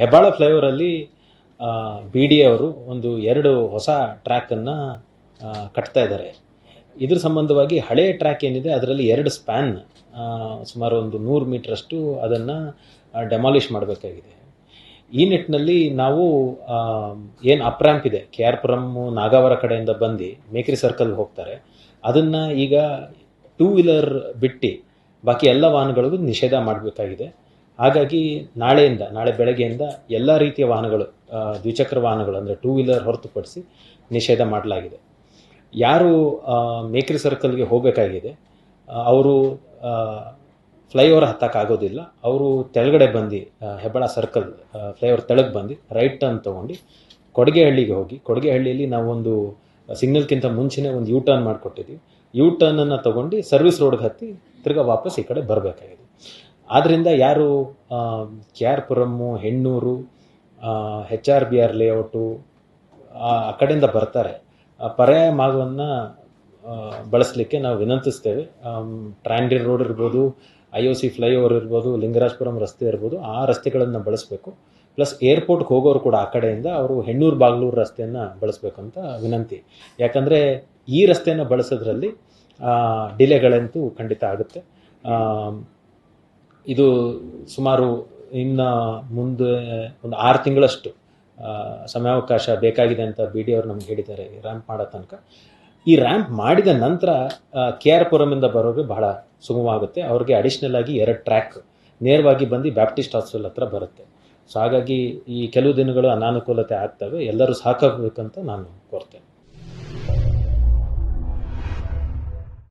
Hebbal ಫ್ಲೈಓವರಲ್ಲಿ B D ಅವರು ಒಂದು ಎರಡು ಹೊಸ ಟ್ರ್ಯಾಕನ್ನು ಕಟ್ತಾ ಇದ್ದಾರೆ. ಇದ್ರ ಸಂಬಂಧವಾಗಿ ಹಳೆಯ ಟ್ರ್ಯಾಕ್ ಏನಿದೆ, ಅದರಲ್ಲಿ ಎರಡು ಸ್ಪ್ಯಾನ್ ಸುಮಾರು ಒಂದು ನೂರು ಮೀಟ್ರಷ್ಟು ಅದನ್ನು ಡೆಮಾಲಿಷ್ ಮಾಡಬೇಕಾಗಿದೆ. ಈ ನಿಟ್ಟಿನಲ್ಲಿ ನಾವು ಏನು ಅಪ್ರ್ಯಾಂಪ್ ಇದೆ ಕೆ ಆರ್ ಪುರಮ್ಮು ನಾಗಾವರ ಕಡೆಯಿಂದ ಬಂದು ಮೇಕ್ರಿ ಸರ್ಕಲ್ ಹೋಗ್ತಾರೆ. ಅದನ್ನು ಈಗ ಟೂ ವೀಲರ್ ಬಿಟ್ಟು, ಬಾಕಿ ಎಲ್ಲ ವಾಹನಗಳಿಗೂ ನಿಷೇಧ ಮಾಡಬೇಕಾಗಿದೆ. ಹಾಗಾಗಿ ನಾಳೆಯಿಂದ, ನಾಳೆ ಬೆಳಗ್ಗೆಯಿಂದ ಎಲ್ಲ ರೀತಿಯ ವಾಹನಗಳು ದ್ವಿಚಕ್ರ ವಾಹನಗಳು ಅಂದರೆ ಟೂ ವೀಲರ್ ಹೊರತುಪಡಿಸಿ ನಿಷೇಧ ಮಾಡಲಾಗಿದೆ. ಯಾರು ಮೇಕ್ರಿ ಸರ್ಕಲ್ಗೆ ಹೋಗಬೇಕಾಗಿದೆ ಅವರು ಫ್ಲೈಓವರ್ ಹತ್ತಕ್ಕಾಗೋದಿಲ್ಲ. ಅವರು ತೆಳಗಡೆ ಬಂದು ಹೆಬ್ಬಾಳ ಸರ್ಕಲ್ ಫ್ಲೈಓವರ್ ತೆಳಗೆ ಬಂದು ರೈಟ್ ಟರ್ನ್ ತೊಗೊಂಡು ಕೊಡಗೆಹಳ್ಳಿಗೆ ಹೋಗಿ, ಕೊಡಗೆಹಳ್ಳಿಯಲ್ಲಿ ನಾವೊಂದು ಸಿಗ್ನಲ್ಗಿಂತ ಮುಂಚೆನೇ ಒಂದು ಯೂ ಟರ್ನ್ ಮಾಡಿಕೊಟ್ಟಿದ್ವಿ. ಯೂ ಟರ್ನನ್ನು ತೊಗೊಂಡು ಸರ್ವಿಸ್ ರೋಡ್ಗೆ ಹತ್ತಿ ತಿರ್ಗಾ ವಾಪಸ್ ಈ ಕಡೆ ಬರಬೇಕಾಗಿದೆ. ಆದ್ದರಿಂದ ಯಾರು K R Puram, Hennur H R B R layout, ಆ ಕಡೆಯಿಂದ ಬರ್ತಾರೆ. ಪರ್ಯಾಯ ಮಾರ್ಗವನ್ನು ಬಳಸಲಿಕ್ಕೆ ನಾವು ವಿನಂತಿಸ್ತೇವೆ. ಟ್ರ್ಯಾಂಡಿರ್ ರೋಡ್ ಇರ್ಬೋದು, ಐ ಒ ಸಿ ಫ್ಲೈಓವರ್ ಇರ್ಬೋದು, ಲಿಂಗರಾಜಪುರಂ ರಸ್ತೆ ಇರ್ಬೋದು, ಆ ರಸ್ತೆಗಳನ್ನು ಬಳಸಬೇಕು. ಪ್ಲಸ್ ಏರ್ಪೋರ್ಟ್ಗೆ ಹೋಗೋರು ಕೂಡ ಆ ಕಡೆಯಿಂದ ಅವರು ಹೆಣ್ಣೂರು, ಬಾಗ್ಲೂರು ರಸ್ತೆಯನ್ನು ಬಳಸಬೇಕು ಅಂತ ವಿನಂತಿ. ಯಾಕಂದರೆ ಈ ರಸ್ತೆಯನ್ನು ಬಳಸೋದ್ರಲ್ಲಿ ಡಿಲೆಗಳಂತೂ ಖಂಡಿತ ಆಗುತ್ತೆ. ಇದು ಸುಮಾರು ಇನ್ನು ಮುಂದೆ ಒಂದು ಆರು ತಿಂಗಳಷ್ಟು ಸಮಯಾವಕಾಶ ಬೇಕಾಗಿದೆ ಅಂತ ಬಿ ಡಿ ಅವರು ನಮ್ಗೆ ಹೇಳಿದ್ದಾರೆ ರ್ಯಾಂಪ್ ಮಾಡೋ ತನಕ. ಈ ರ್ಯಾಂಪ್ ಮಾಡಿದ ನಂತರ ಕೆ ಆರ್ ಪುರಮಿಂದ ಬರೋರಿಗೆ ಬಹಳ ಸುಗಮವಾಗುತ್ತೆ. ಅವ್ರಿಗೆ ಅಡಿಷ್ನಲ್ ಆಗಿ ಎರಡು ಟ್ರ್ಯಾಕ್ ನೇರವಾಗಿ ಬಂದು ಬ್ಯಾಪ್ಟಿಸ್ಟ್ ಹಾಸ್ಟೆಲ್ ಹತ್ರ ಬರುತ್ತೆ. ಸೊ ಹಾಗಾಗಿ ಈ ಕೆಲವು ದಿನಗಳು ಅನಾನುಕೂಲತೆ ಆಗ್ತವೆ. ಎಲ್ಲರೂ ಸಾಕಾಗಬೇಕಂತ ನಾನು ಕೋರ್ತೇನೆ.